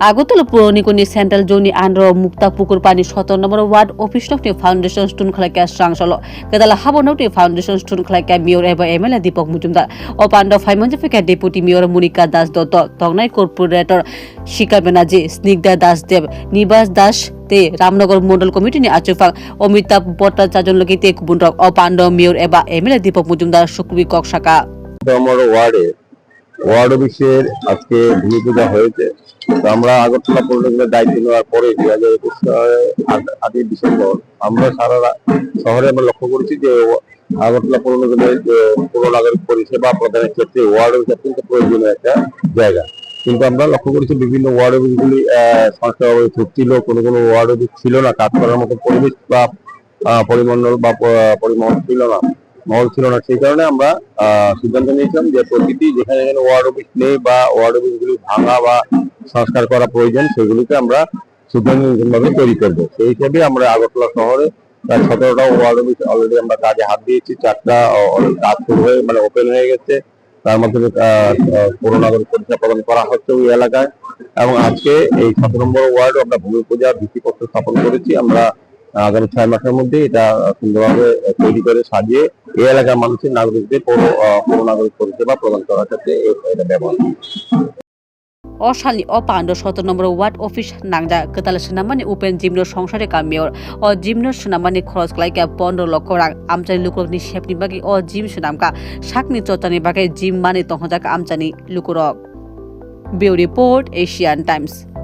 আগরতলা পুরনি কোনি সেন্ট্রাল জোনি আন্ডর মুক্তা পুকুর পানি সতেরো নম্বর ওয়ার্ড অফিস অফ নকটি ফাউন্ডেশন স্টুন খেলাকে সাংসল কেদাল হাবো নকটি ফাউন্ডেশন স্টুন খেলাকে মেয়র এবং এমএলএ দীপক মজুমদার ও পাণ্ডব ফাইমঞ্জফিকা ডেপুটি মেয়র মনিকা দাস দত্ত। তগনাই কর্পোরেটর শিকা ব্যানার্জি স্নিগ্ধা দাস দেব নিবাস দাস তে রামনগর মন্ডল কমিটি নি আচুফাং অমিতাভ ভট্টাচার্য লোকে তে কুবুন রক ও পাণ্ডব মেয়র এবা এমএলএ দীপক মজুমদার শুক্রবি কক শাখা। ওয়ার্ডে ওয়ার্ড অফিসের আজকে ভূমি পূজা হয়েছে আমরা আগরতলা পৌর নিগমের দায়িত্ব নেওয়ার পরে দুই হাজার একুশ আটই ডিসেম্বর আমরা সারা শহরে আমরা লক্ষ্য করেছি যে আগরতলা পৌর নিগমের যে পৌর নাগরিক পরিষেবা প্রদানের ক্ষেত্রে ওয়ার্ড অফিস অত্যন্ত প্রয়োজনীয় একটা জায়গা। কিন্তু আমরা লক্ষ্য করেছি বিভিন্ন ওয়ার্ড অফিসগুলি সংস্কারভাবে ছিল কোনো কোনো ওয়ার্ড অফিস ছিল না, কাজ করার মতো পরিবেশ বা পরিমণ্ডল বা প- পরিমহল ছিল না, মহল ছিল না। সেই কারণে আমরা সিদ্ধান্ত নিয়েছিলাম যে প্রতিটি যেখানে যেখানে ওয়ার্ড অফিস নেই বা ওয়ার্ড অফিসগুলি ভাঙা বা সংস্কার করা প্রয়োজন সেগুলিকে আমরা সুদৃঢ়ভাবে তৈরি করব। সেই হিসেবে আমরা আগরতলা শহরে প্রায় সতেরোটা ওয়ার্ড অফিস অলরেডি আমরা কাজে হাত দিয়েছি চারটা কাজ শুরু হয়ে মানে ওপেন হয়ে গেছে। তার মাধ্যমে আহ, আহ, পৌর নাগরিক পরিষেবা প্রদান করা হচ্ছে ওই এলাকায়। এবং আজকে এই সতেরো নম্বর ওয়ার্ডে আমরা ভূমি পূজা ভিত্তিপত্র স্থাপন করেছি। আমরা আগামী ছয় মাসের মধ্যে এটা সুন্দরভাবে তৈরি করে সাজিয়ে এই এলাকার মানুষের নাগরিকদের পৌর নাগরিক পরিষেবা প্রদান করার ক্ষেত্রে এটা ব্যবহার অশালি অ পাণ্ড সতেরো নম্বর ওয়ার্ড অফিস নাংজা কেতাল সেনামানি উপেন জিমনো সংসারে কামিয়র অ জিমনো সুনামানি খরচ কলাইকা পনেরো লক্ষ রাং আমচানি লুকুরকনি সেপনি বাকি অ জিম সুনামকা। শাকনি চর্চানি বাকি জিম মানে তহজাক আমচানি লুকুরক। Bureau report Asian Times.